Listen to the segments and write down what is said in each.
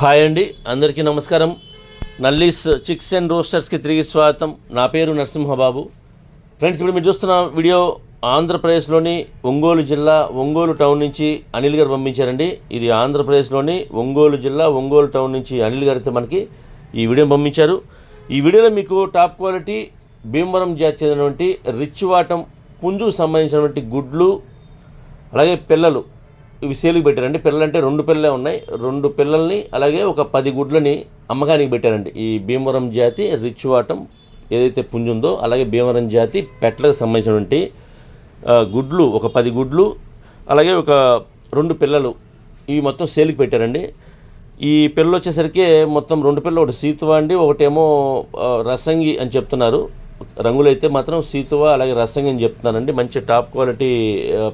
Hi అండి అందరికీ నమస్కారం. నల్లీస్ చిక్స్ అండ్ రోస్టర్స్కి తిరిగి స్వాగతం. నా పేరు నరసింహబాబు. ఫ్రెండ్స్ ఇప్పుడు మీరు చూస్తున్న వీడియో ఆంధ్రప్రదేశ్లోని ఒంగోలు జిల్లా ఒంగోలు టౌన్ నుంచి అనిల్ గారు పంపించారండి. ఇది ఆంధ్రప్రదేశ్లోని ఒంగోలు జిల్లా ఒంగోలు టౌన్ నుంచి అనిల్ గారు అయితే మనకి ఈ వీడియో పంపించారు. ఈ వీడియోలో మీకు టాప్ క్వాలిటీ భీమవరం జాతి చెందినటువంటి రిచ్ వాటం పుంజుకు సంబంధించినటువంటి గుడ్లు అలాగే పిల్లలు. ఇవి సేలుకి పెట్టారండి. పిల్లలు అంటే రెండు పిల్లలే ఉన్నాయి. రెండు పిల్లల్ని అలాగే ఒక పది గుడ్లని అమ్మకానికి పెట్టారండి. ఈ భీమవరం జాతి రిచ్ వాటం ఏదైతే పుంజుందో అలాగే భీమవరం జాతి పెట్టలకు సంబంధించినటువంటి గుడ్లు ఒక పది గుడ్లు అలాగే ఒక రెండు పిల్లలు. ఇవి మొత్తం సేల్కి పెట్టారండి. ఈ పిల్లలు వచ్చేసరికి మొత్తం రెండు పిల్లలు ఒకటి సీతువ అండి ఒకటేమో రసంగి అని చెప్తున్నారు. రంగులైతే మాత్రం సీతువ అలాగే రసంగని చెప్తున్నానండి మంచి టాప్ క్వాలిటీ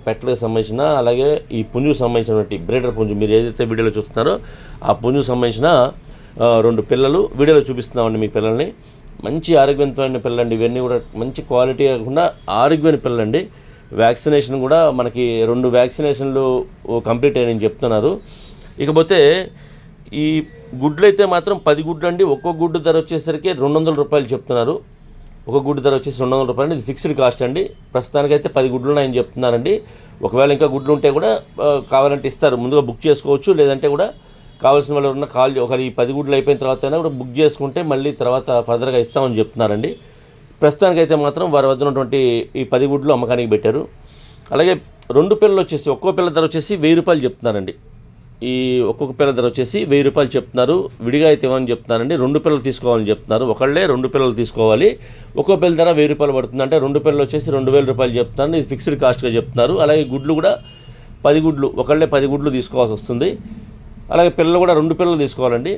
పెట్టలకు సంబంధించిన అలాగే ఈ పుంజుకు సంబంధించినటువంటి బ్రేడర్ పుంజు. మీరు ఏదైతే వీడియోలో చూస్తున్నారో ఆ పుంజుకు సంబంధించిన రెండు పిల్లలు వీడియోలో చూపిస్తున్నామండి మీ పిల్లల్ని. మంచి ఆరోగ్యవంతమైన పిల్లండి ఇవన్నీ కూడా మంచి క్వాలిటీ కాకుండా ఆరోగ్యమైన పిల్లండి వ్యాక్సినేషన్ కూడా మనకి రెండు వ్యాక్సినేషన్లు కంప్లీట్ అయ్యాయని చెప్తున్నారు. ఇకపోతే ఈ గుడ్లు అయితే మాత్రం పది గుడ్లు అండి. ఒక్కో గుడ్డు ధర వచ్చేసరికి రెండు వందల రూపాయలు చెప్తున్నారు. ఒక గుడ్డు ధర వచ్చేసి రెండు వందల రూపాయలు ఇది ఫిక్స్డ్ కాస్ట్ అండి. ప్రస్తుతానికి అయితే పది గుడ్లు ఉన్నాయని చెప్తున్నారండి. ఒకవేళ ఇంకా గుడ్లు ఉంటే కూడా కావాలంటే ఇస్తారు. ముందుగా బుక్ చేసుకోవచ్చు. లేదంటే కూడా కావాల్సిన వాళ్ళు ఉన్న కాల్ ఒకవేళ ఈ పది గుడ్లు అయిపోయిన తర్వాత అయినా కూడా బుక్ చేసుకుంటే మళ్ళీ తర్వాత ఫర్దర్గా ఇస్తామని చెప్తున్నారండి. ప్రస్తుతానికైతే మాత్రం వారి వద్ద ఉన్నటువంటి ఈ పది గుడ్లు అమ్మకానికి పెట్టారు. అలాగే రెండు పిల్లలు వచ్చేసి ఒక్కో పిల్ల ధర వచ్చేసి వెయ్యి రూపాయలు చెప్తున్నారండి. ఈ ఒక్కొక్క పిల్ల ధర వచ్చేసి వెయ్యి రూపాయలు చెప్తున్నారు విడిగా అయితే ఇవ్వని చెప్తున్నారండి. రెండు పిల్లలు తీసుకోవాలని చెప్తున్నారు. ఒకళ్ళే రెండు పిల్లలు తీసుకోవాలి. ఒక్కో పిల్ల ధర వెయ్యి రూపాయలు పడుతుంది అంటే రెండు పిల్లలు వచ్చేసి రెండు వేల రూపాయలు చెప్తున్నారు. ఇది ఫిక్స్డ్ కాస్ట్గా చెప్తున్నారు. అలాగే గుడ్లు కూడా పది గుడ్లు ఒకళ్ళే పది గుడ్లు తీసుకోవాల్సి వస్తుంది. అలాగే పిల్లలు కూడా రెండు పిల్లలు తీసుకోవాలండి.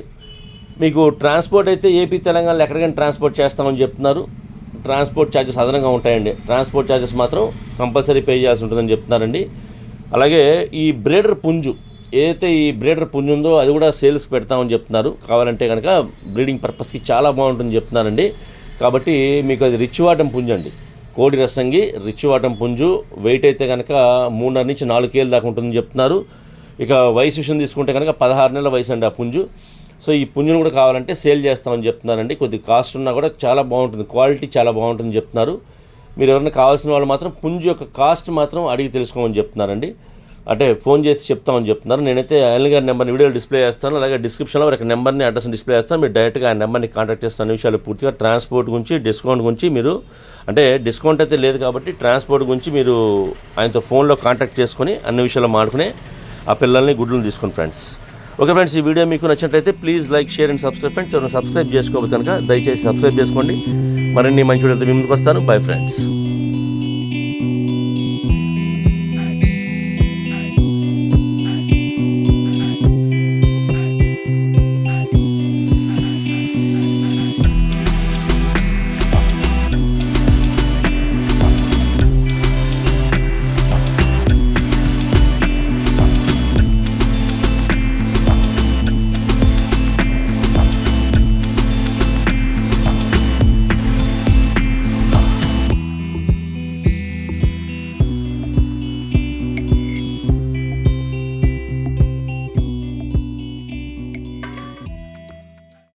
మీకు ట్రాన్స్పోర్ట్ అయితే ఏపీ తెలంగాణలో ఎక్కడికైనా ట్రాన్స్పోర్ట్ చేస్తామని చెప్తున్నారు. ట్రాన్స్పోర్ట్ ఛార్జెస్ అదనంగా ఉంటాయండి. ట్రాన్స్పోర్ట్ ఛార్జెస్ మాత్రం కంపల్సరీ పే చేయాల్సి ఉంటుందని చెప్తున్నారండి. అలాగే ఈ బ్రేడర్ పుంజు ఏదైతే ఈ బ్రీడర్ పుంజు ఉందో అది కూడా సేల్స్కి పెడతామని చెప్తున్నారు. కావాలంటే కనుక బ్రీడింగ్ పర్పస్కి చాలా బాగుంటుందని చెప్తున్నారండి కాబట్టి మీకు అది రిచ్ వాటం పుంజు అండి. కోడి రసంగి రిచ్ వాటం పుంజు వెయిట్ అయితే కనుక మూడున్నర నుంచి నాలుగు కేలు దాకా ఉంటుందని చెప్తున్నారు. ఇక వయసు విషయం తీసుకుంటే కనుక పదహారు నెలల వయసు అండి ఆ పుంజు. సో ఈ పుంజును కూడా కావాలంటే సేల్ చేస్తామని చెప్తున్నారండి కొద్ది కాస్ట్ ఉన్నా కూడా చాలా బాగుంటుంది. క్వాలిటీ చాలా బాగుంటుందని చెప్తున్నారు. మీరు ఎవరైనా కావాల్సిన వాళ్ళు మాత్రం పుంజు యొక్క కాస్ట్ మాత్రం అడిగి తెలుసుకోమని చెప్తున్నారండి. అంటే ఫోన్ చేసి చెప్తామని చెప్తున్నారు. నేనైతే అనిల్ గారి నెంబర్ని వీడియోలో డిస్ప్లే చేస్తాను. అలాగే డిస్క్రిప్షన్లో వారికి నెంబర్ని అడ్రస్ని డిస్ప్లే చేస్తాను. మీరు డైరెక్ట్గా ఆ నెంబర్ని కాంటాక్ట్ చేస్తాను విషయాలు పూర్తిగా ట్రాన్స్పోర్ట్ గురించి డిస్కౌంట్ గురించి మీరు అంటే డిస్కౌంట్ అయితే లేదు కాబట్టి ట్రాన్స్పోర్ట్ గురించి మీరు ఆయనతో ఫోన్లో కాంటాక్ట్ చేసుకొని అన్ని విషయాలు మాడుకుని ఆ పిల్లల్ని గుడ్లను తీసుకుని ఫ్రెండ్స్. ఓకే ఫ్రెండ్స్ ఈ వీడియో మీకు నచ్చినట్లయితే please like share and subscribe friends. ఎవరైనా సబ్స్క్రైబ్ చేసుకోవచ్చు కనుక దయచేసి సబ్స్క్రైబ్ చేసుకోండి. మరిన్ని మంచి వీడియోతో మీ ముందుకు వస్తాను. Bye friends.